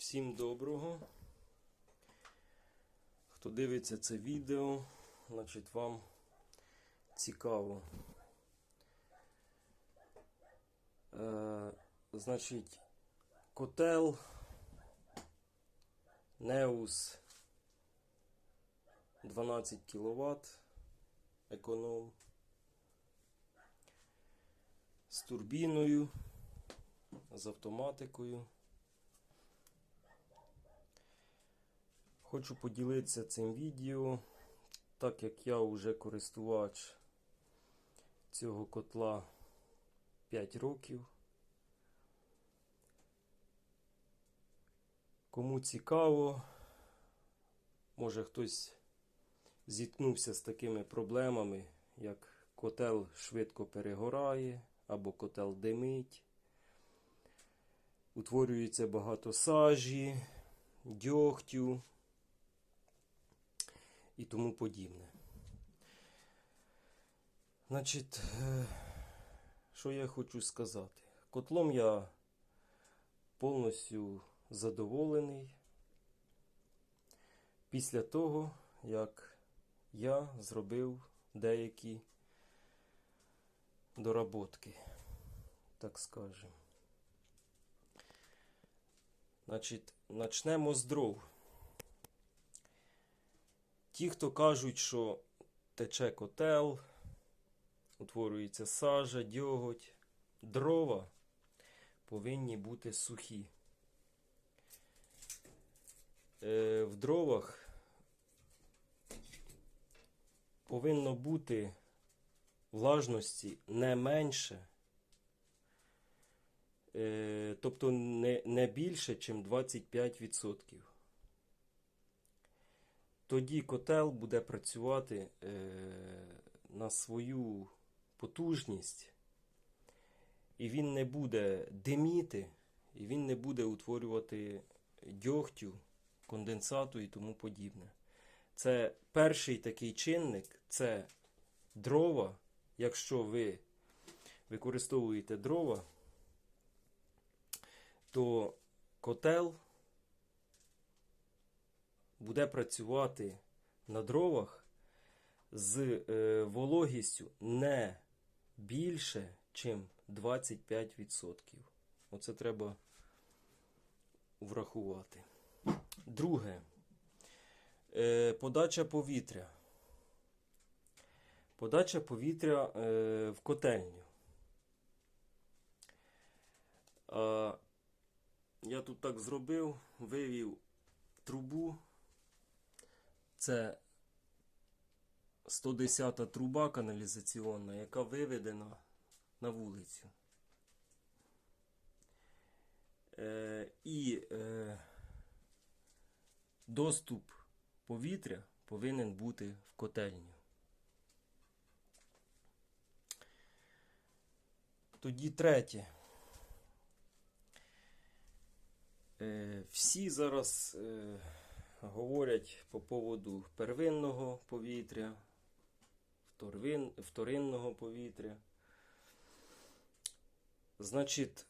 Всім доброго. Хто дивиться це відео, значить вам цікаво. Е, значить, котел Neus 12 кВт економ з турбіною, з автоматикою. Хочу поділитися цим відео, так як я вже користувач цього котла 5 років. Кому цікаво, може хтось зіткнувся з такими проблемами, як котел швидко перегорає або котел димить, утворюється багато сажі, дьогтю і тому подібне. Значить, е, що я хочу сказати? Котлом я повністю задоволений після того, як я зробив деякі доработки, так скажемо. Значить, начнемо з дров. Ті, хто кажуть, що тече котел, утворюється сажа, дьоготь, дрова повинні бути сухі. Е, в дровах повинно бути влажності не менше, е, тобто не, не більше, ніж 25%. Тоді котел буде працювати е, на свою потужність, і він не буде диміти, і він не буде утворювати дьогтю, конденсату і тому подібне. Це перший такий чинник це дрова. Якщо ви використовуєте дрова, то котел буде працювати на дровах з е, вологістю не більше, ніж 25%. Оце треба врахувати. Друге. Е, подача повітря. Подача повітря е, в котельню. А, я тут так зробив, вивів трубу. Це 110 труба каналізаційна, яка виведена на вулицю. Е, і е, доступ повітря повинен бути в котельню. Тоді третє. Е, всі зараз е, говорять по поводу первинного повітря, вторвин, вторинного повітря. Значить,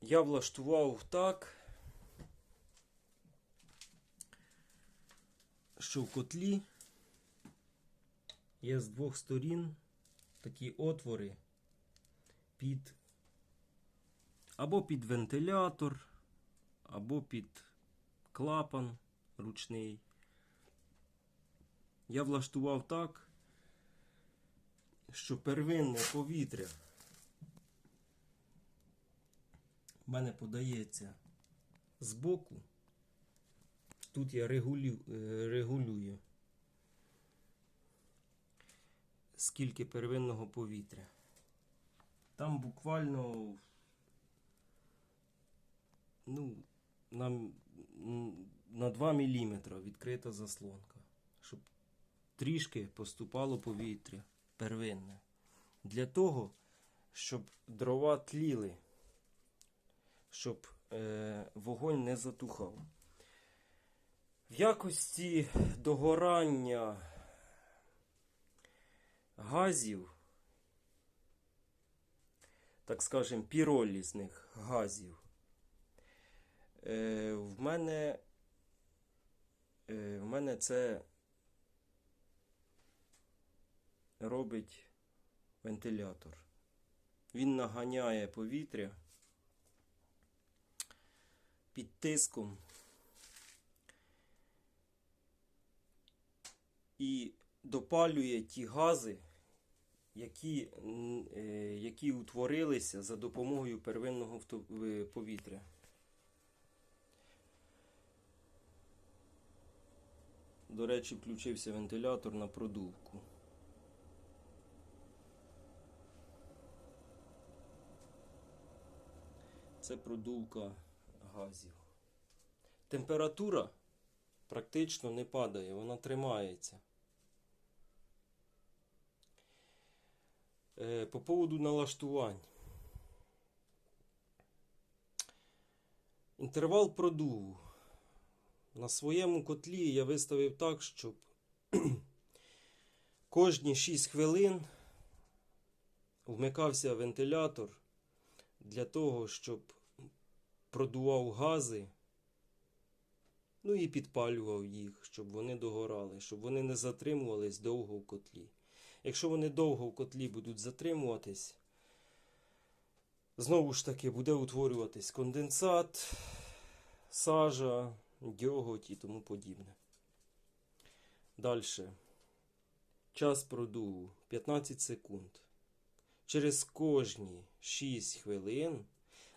я влаштував так, що в котлі є з двох сторін такі отвори під або під вентилятор, або під клапан ручний. Я влаштував так, що первинне повітря в мене подається збоку. Тут я регулю, е, регулюю, скільки первинного повітря. Там буквально ну, на, на 2 мм відкрита заслонка, щоб трішки поступало повітря первинне. Для того, щоб дрова тліли, щоб е, вогонь не затухав. В якості догорання газів, так скажемо, піролізних газів, Е, в мене е, в мене це робить вентилятор. Він наганяє повітря під тиском і допалює ті гази, які, е, які утворилися за допомогою первинного е, повітря. До речі, включився вентилятор на продувку. Це продувка газів. Температура практично не падає, вона тримається. Е, По поводу налаштувань. Інтервал продуву. На своєму котлі я виставив так, щоб кожні 6 хвилин вмикався вентилятор для того, щоб продував гази, ну і підпалював їх, щоб вони догорали, щоб вони не затримувались довго в котлі. Якщо вони довго в котлі будуть затримуватись, знову ж таки буде утворюватись конденсат, сажа, дьоготь і тому подібне. Далі. Час продуву 15 секунд. Через кожні 6 хвилин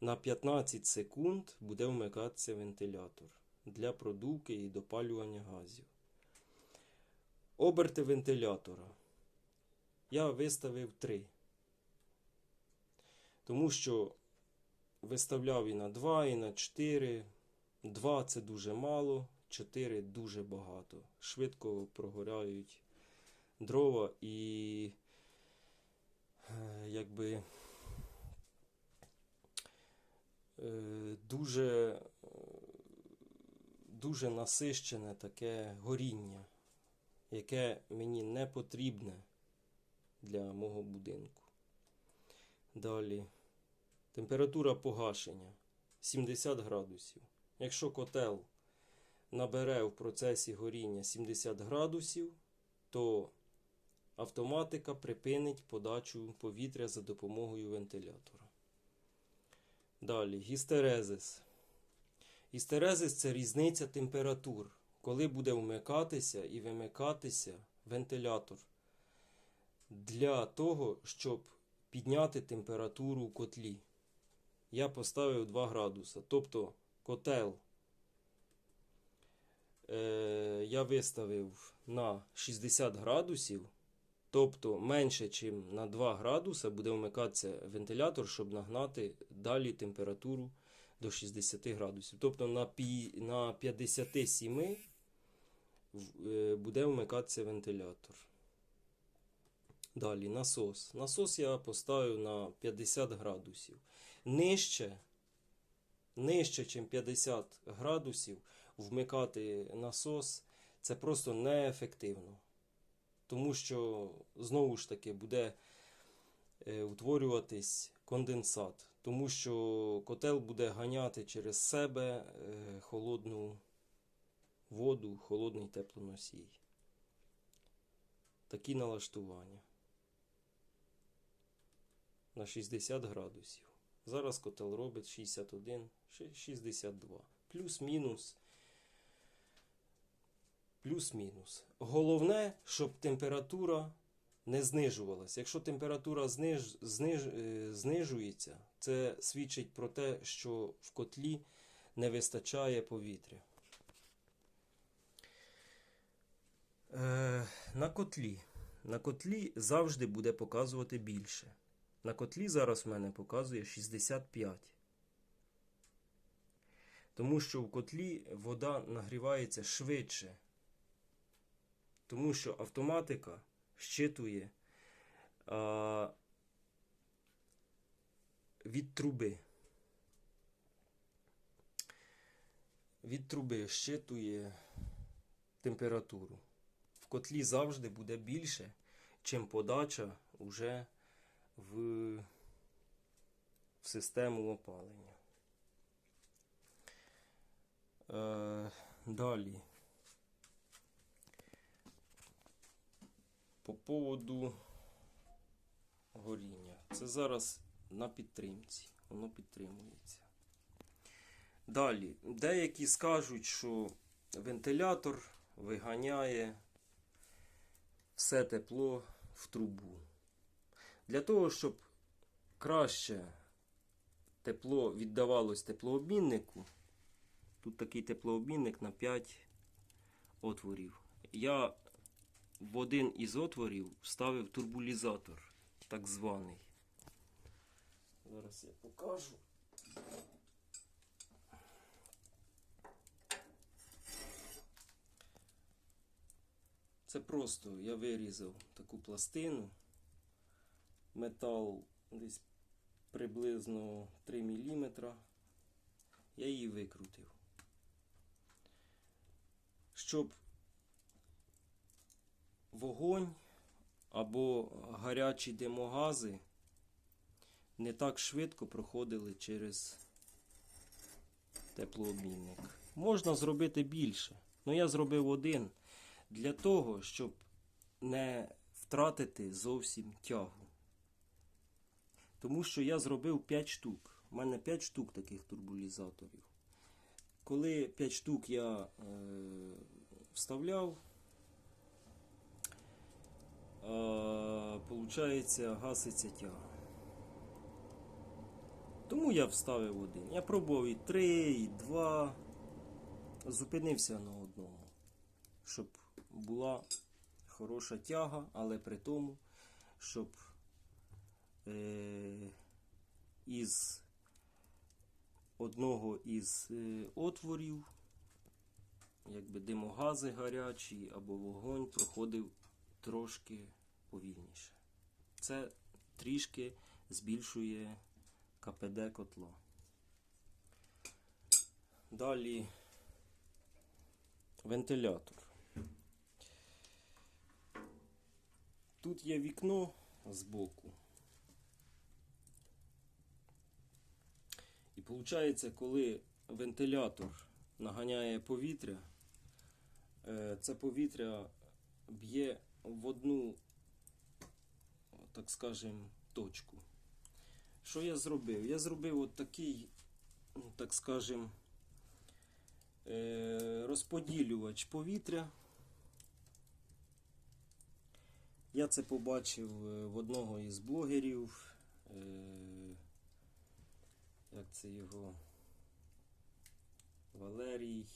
на 15 секунд буде вмикатися вентилятор для продувки і допалювання газів. Оберти вентилятора я виставив 3. Тому що виставляв і на 2, і на 4. 2 це дуже мало, 4 дуже багато. Швидко прогоряють дрова і е, якби е, дуже, е, дуже насищене таке горіння, яке мені не потрібне для мого будинку. Далі. Температура погашення 70 градусів. Якщо котел набере в процесі горіння 70 градусів, то автоматика припинить подачу повітря за допомогою вентилятора. Далі, гістерезис. Гістерезис це різниця температур, коли буде вмикатися і вимикатися вентилятор для того, щоб підняти температуру в котлі. Я поставив 2 градуса. Тобто котел е, я виставив на 60 градусів. Тобто менше, ніж на 2 градуса буде вмикатися вентилятор, щоб нагнати далі температуру до 60 градусів. Тобто на на 57 е, буде вмикатися вентилятор. Далі насос. Насос я поставив на 50 градусів. Нижче, нижче, ніж 50 градусів, вмикати насос це просто неефективно. Тому що знову ж таки буде е, утворюватись конденсат. Тому що котел буде ганяти через себе е, холодну воду, холодний теплоносій. Такі налаштування на 60 градусів. Зараз котел робить 61, ши- 62. Плюс-мінус. Плюс-мінус. Головне, щоб температура не знижувалася. Якщо температура зниж, зниж, е, знижується, це свідчить про те, що в котлі не вистачає повітря. Е, на котлі. На котлі завжди буде показувати більше. На котлі зараз в мене показує 65. Тому що в котлі вода нагрівається швидше. Тому що автоматика щитує а, від труби. Від труби щитує температуру. В котлі завжди буде більше, чим подача уже в, в систему опалення. Далі. По поводу горіння. Це зараз на підтримці. Воно підтримується. Далі. Деякі скажуть, що вентилятор виганяє все тепло в трубу. Для того, щоб краще тепло віддавалось теплообміннику, тут такий теплообмінник на 5 отворів. Я в один із отворів вставив турбулізатор, так званий. Зараз я покажу. Це просто я вирізав таку пластину. Метал десь приблизно 3 мм. Я її викрутив. Щоб вогонь або гарячі димогази не так швидко проходили через теплообмінник. Можна зробити більше, але я зробив один для того, щоб не втратити зовсім тягу. Тому що я зробив 5 штук. У мене 5 штук таких турбулізаторів. Коли 5 штук я е, вставляв, е, получається, гаситься тяга. Тому я вставив один. Я пробував і 3, і 2. Зупинився на одному. Щоб була хороша тяга, але при тому, щоб із одного із е, отворів, якби димогази гарячі або вогонь проходив трошки повільніше. Це трішки збільшує КПД котла. Далі вентилятор. Тут є вікно збоку. Виходить, коли вентилятор наганяє повітря, е, це повітря б'є в одну, так скажем, точку. Що я зробив? Я зробив от такий, так скажем, е, розподілювач повітря. Я це побачив е, в одного із блогерів. Як це його? Валерій.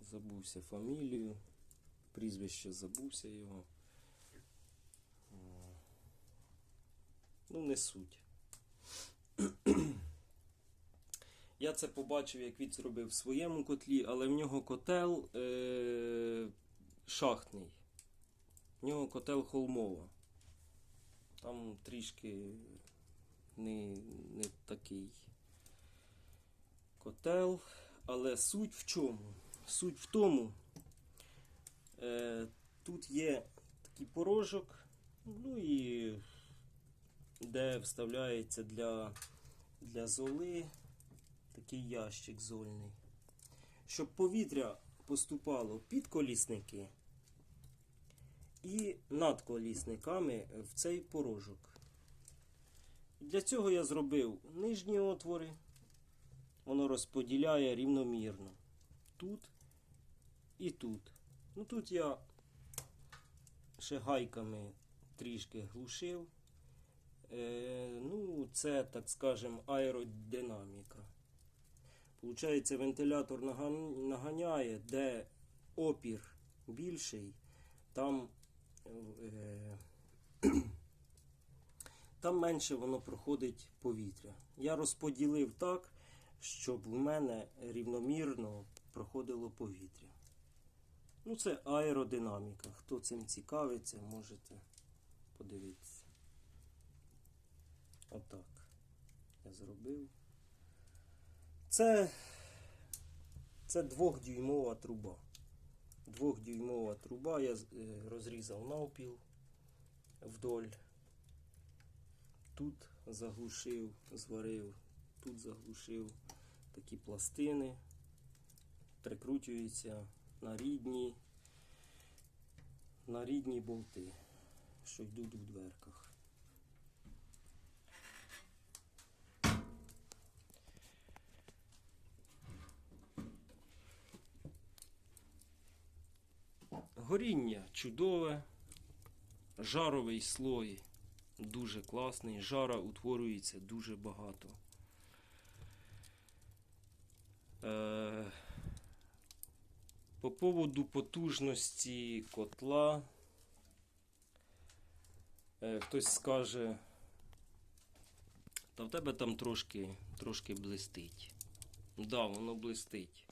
Забувся фамілію. Прізвище забувся його. Ну, не суть. Я це побачив, як він зробив в своєму котлі, але в нього котел е- шахтний. В нього котел холмова. Там трішки не, не такий котел. Але суть в чому? Суть в тому, е- тут є такий порожок, ну і де вставляється для, для золи такий ящик зольний. Щоб повітря поступало під колісники і над колісниками в цей порожок. Для цього я зробив нижні отвори. Воно розподіляє рівномірно. Тут і тут. Ну тут я ще гайками трішки глушив. Е, ну, це, так скажем, аеродинаміка. Получається, вентилятор наганяє, де опір більший, там, там менше воно проходить повітря. Я розподілив так, щоб в мене рівномірно проходило повітря. Ну, це аеродинаміка. Хто цим цікавиться, можете подивитися. Отак. Я зробив. Це, це двохдюймова труба. Двохдюймова труба я е, розрізав навпіл вдоль. тут заглушив, зварив, тут заглушив такі пластини, прикручуються на рідні, на рідні болти, що йдуть у дверках. Горіння чудове, жаровий слой дуже класний, жара утворюється дуже багато. Е, по поводу потужності котла, е, хтось скаже, та в тебе там трошки, трошки блистить. Да, воно блистить.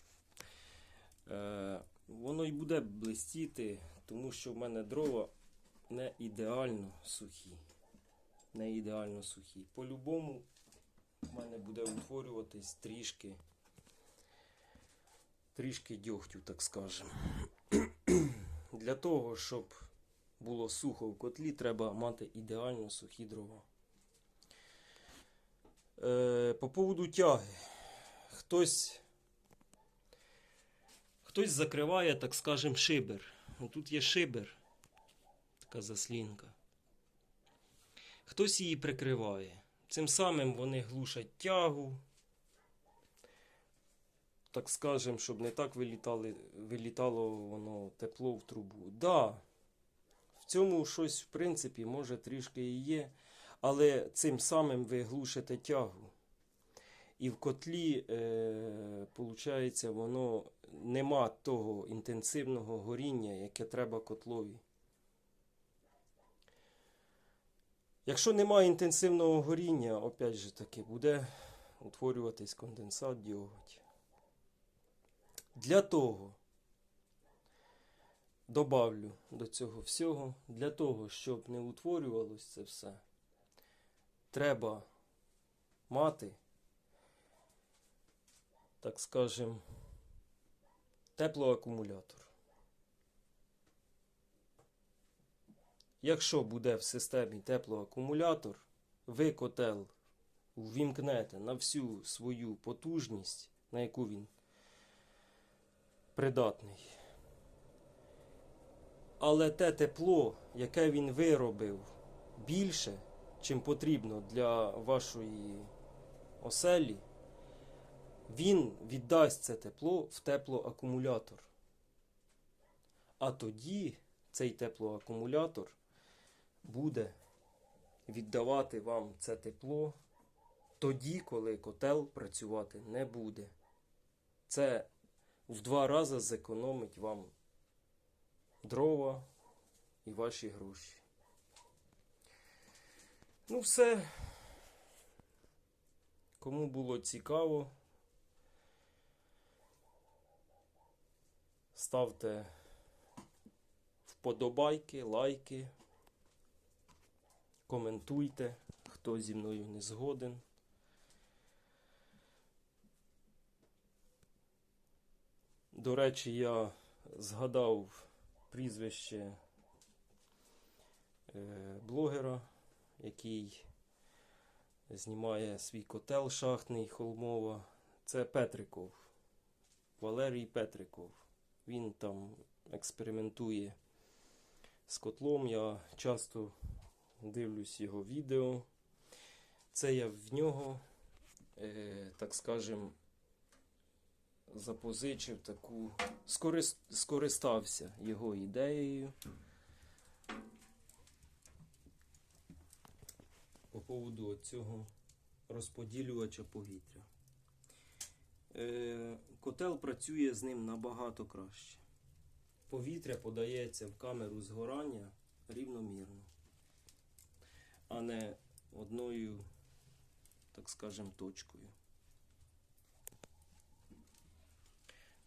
Воно і буде блистіти, тому що в мене дрова не ідеально сухі. Не ідеально сухі. По-любому в мене буде утворюватись трішки, трішки дьогтю, так скажемо. Для того, щоб було сухо в котлі, треба мати ідеально сухі дрова. Е, по поводу тяги. Хтось Хтось закриває, так скажем, шибер. Тут є шибер, така заслінка. Хтось її прикриває. Цим самим вони глушать тягу. Так скажем, щоб не так вилітали, вилітало воно тепло в трубу. Да, в цьому щось, в принципі, може трішки і є, але цим самим ви глушите тягу. І в котлі, е, виходить, воно нема того інтенсивного горіння, яке треба котлові. Якщо немає інтенсивного горіння, опять же таки, буде утворюватись конденсат дьоготь. Для того добавлю до цього всього, для того, щоб не утворювалось це все, треба мати так скажем, теплоакумулятор. Якщо буде в системі теплоакумулятор, ви котел ввімкнете на всю свою потужність, на яку він придатний. Але те тепло, яке він виробив більше, чим потрібно для вашої оселі, він віддасть це тепло в теплоакумулятор. А тоді цей теплоакумулятор буде віддавати вам це тепло тоді, коли котел працювати не буде. Це в два рази зекономить вам дрова і ваші гроші. Ну, все. Кому було цікаво, ставте вподобайки, лайки, коментуйте, хто зі мною не згоден. До речі, я згадав прізвище е, блогера, який знімає свій котел шахтний Холмова. Це Петриков. Валерій Петриков. Він там експериментує з котлом. Я часто дивлюсь його відео. Це я в нього, е, так скажем, запозичив таку, скорист, скористався його ідеєю. По поводу цього розподілювача повітря. Е, котел працює з ним набагато краще. Повітря подається в камеру згорання рівномірно, а не одною, так скажем, точкою.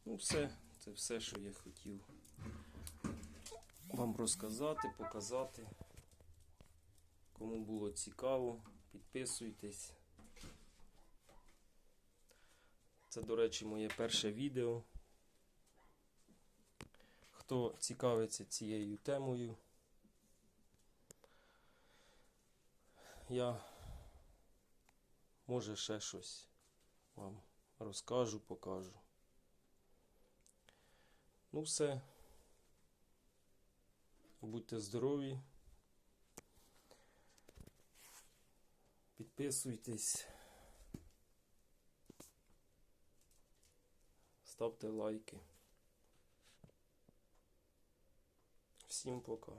Ну, все, це все, що я хотів вам розказати, показати. Кому було цікаво, підписуйтесь. Це, до речі, моє перше відео. Хто цікавиться цією темою, я Може, ще щось вам розкажу, покажу. Ну, все. Будьте здорові. Підписуйтесь. Ставте лайки. Всім пока.